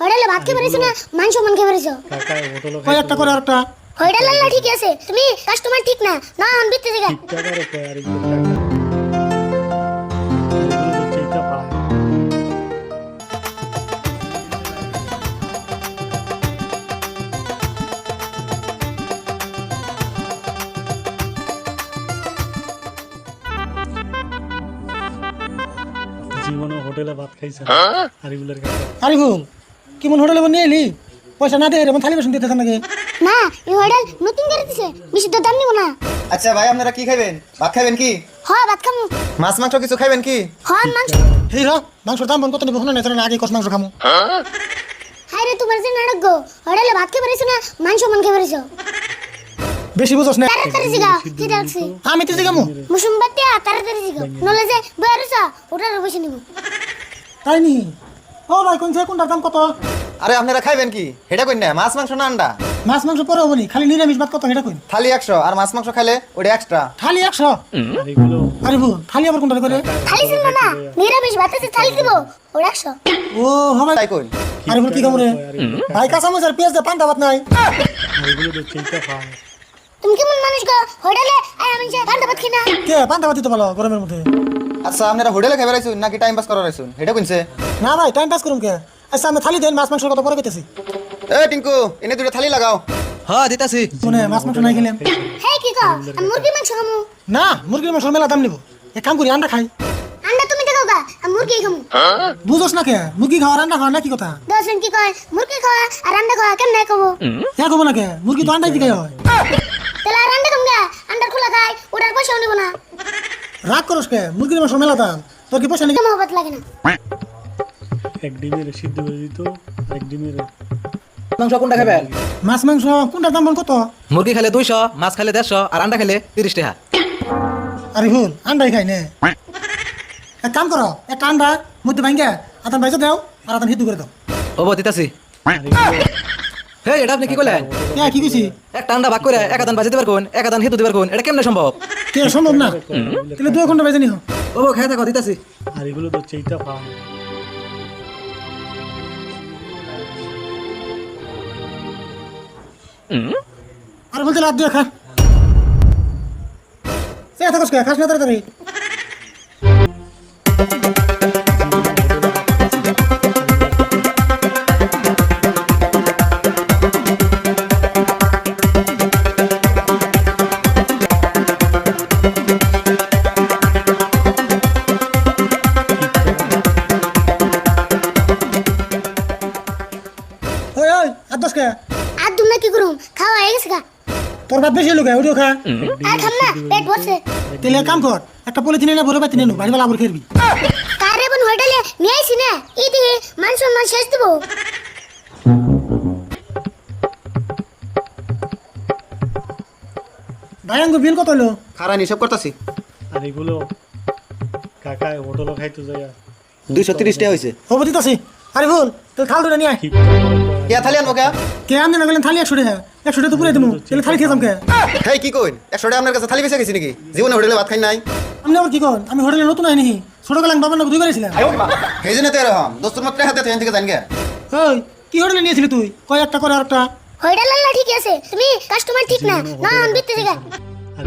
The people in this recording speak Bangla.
হোটেলে ভাত খেয়ে বেরিয়েছো না? মাংস মান খেয়ে হোটেল কয় একটা করে আরেকটা হোটেল আল্লাহ ঠিক আছে তুমি কাস্টমার ঠিক না না আন বিতে জায়গা। জীবনে হোটেলে ভাত খাইছে আর এগুলোর কাকা কি মন হোটেলে নিয়ে এলি? পয়সা না দিয়ে রে থালি বাসন দিতে নাকি? না এই হোটেল নতুন করে দিছে বেশি তো দাম নিব না। আচ্ছা ভাই আপনারা কি খাইবেন? ভাত খাইবেন কি? হয় ভাত খামু। মাছ মাংস কিছু খাইবেন কি? হয় মাংস। এই র মাংসের দাম বন্ধ কত নিব? শুনে না আগে কষ মাংস খামু? হাই রে তোমার যে নাটক গো। হোটেলে ভাত খেয়ে বেরিয়েছো না মাংস মান খেয়ে বেরিয়েছো? বেশি বুঝোস না। তাড়াতাড়ি জিগা কি ডাকছি আমি তো জিগামু। মুসুম বাতিয়া তাড়াতাড়ি জিগা। নলে যে বেরোছো ওটার বসে নিব। তাই নি? ও ভাই কোন কোনটার দাম কত? আরে আপনারা খাইবেন কি? এটা কই না মাছ মাংস না আন্ডা? মাছ মাংস পরে হবনি খালি নিরামিষ ভাত কত সেটা কই থালি একশো আর মাছ মাংস খাইলে ওটা এক্সট্রা থালি একশো? আর আরে ভুল থালি আবার কোনটা করে? থালি ছিল না নিরামিষ ভাত আছে থালি দিব ওটা একশো। ও হবে তাই কই আরে ভুল কি খামু রে ভাই কাঁচা মজার পেঁয়াজ দে পান্তা ভাত নাই। আর তুমি কেমন মানুষ গো? হোটেলে আয় আমি যে ঠান্ডা ভাত খাই না। কে পান্তা ভাত দিতে বলো গরমের মধ্যে? আচ্ছা আপনারা হোটেলে খাইবে রাইছুন নাকি টাইম পাস করার রাইছুন এটা কইছে না ভাই টাইম পাস করুম কে? আচ্ছা আমি থালি দেন মাছ মাংস কত পরে পেতেছি এ টিঙ্কু এনে দুটো থালি লাগাও। হ্যাঁ দিতাছি। মনে মাছ মাংস নাই খেলাম। হ্যাঁ কি কো আমি মুরগি মাংস খামু। না মুরগির মাংস মেলা দাম নিব। এক কাম করি আন্ডা খাই। আন্ডা তুমি দেখো গা আমি মুরগি খামু। বুঝোস না কে? মুরগি খাওয়া আন্ডা খাওয়া না কি কথা? দর্শন কি কয়? মুরগি খাওয়া আর আন্ডা খাওয়া কেমন নাই কবো কে কব না কে? মুরগি তো আন্ডাই দিকে হয়। তাহলে আর আন্ডা খাম গা আন্ডার খোলা খাই ওটার পয়সাও নিব না। রাগ করস কে? মুরগির মাংস মেলা দাম। তোর কি পয়সা নাকি? কেমন মহব্বত লাগে না। এক ডিমের সিদ্ধ করে দিত এক ডিমের মাংস কোনটা খাবেন মাছ মাংস কোনটার দাম বল কত? মুরগি খেলে দুইশো মাছ খেলে দেড়শো আর আন্ডা খেলে তিরিশ টাকা। আরে ভুল আন্ডাই খাই নে। এক কাম করো একটা আন্ডা মধ্যে ভাঙ্গে আতান ভাইজা দাও আর আতান হিন্দু করে দাও। হব দিতাছি। হে এটা আপনি কি করলেন কে কি কইছি? একটা আন্ডা ভাগ করে এক আদান বাজিতে পারবেন এক আদান হিতু দিবার কোন এটা কেমনে সম্ভব? কে সম্ভব না? তাহলে দুই ঘণ্টা বেজে নিও। হব খেয়ে থাকো দিতাছি। আর এগুলো তো চিন্তা পায় আর বলতে লাভ দিয়ে খা সে থাকস কে খাস না তাড়াতাড়ি ওই করুম খাওয়া হয়ে গেছে গা। তোর বাদ বেশি লোক ওইটাও খা। আর খাম না পেট ভরছে। তাহলে এক কাম কর একটা পলিথিনে না ভরে পাতি নেনু বাড়ি বেলা আবার খেরবি কারে বোন হোটেলে নিয়ে আইছি না? এই দিয়ে মান সম্মান শেষ দেবো। ভাইয়াঙ্গ বিল কত হলো? খারান হিসাব করতেছি। আর এগুলো কাকা হোটেলও খাইতে যায়। দুইশো তিরিশ টাকা হয়েছে হব দিতাছি। আরে ভুল তুই থাল ধরে নিয়ে আয়। কে থালি আনব কে কে আমি না গেলেন থালি একশো টাকা একশো টাকা তো পুরে দেবো তাহলে থালি খেতাম কে হেই কি কইন? একশো টাকা আপনার কাছে থালি বেঁচে গেছি নাকি? জীবনে হোটেলে ভাত খাই নাই। আপনি আবার কি কর? আমি হোটেলে নতুন আইনি ছোট গেলাম বাবার নাকি দুই করেছিলাম সেই জন্য তো এরকম দোস্তুর মাত্র হাতে থেকে থেকে জান গে ওই কি হোটেলে নিয়েছিলি তুই? কয় একটা করে আর একটা হোটেল আল্লাহ ঠিক আছে। তুমি কাস্টমার ঠিক না? না আন বিতে জায়গা আর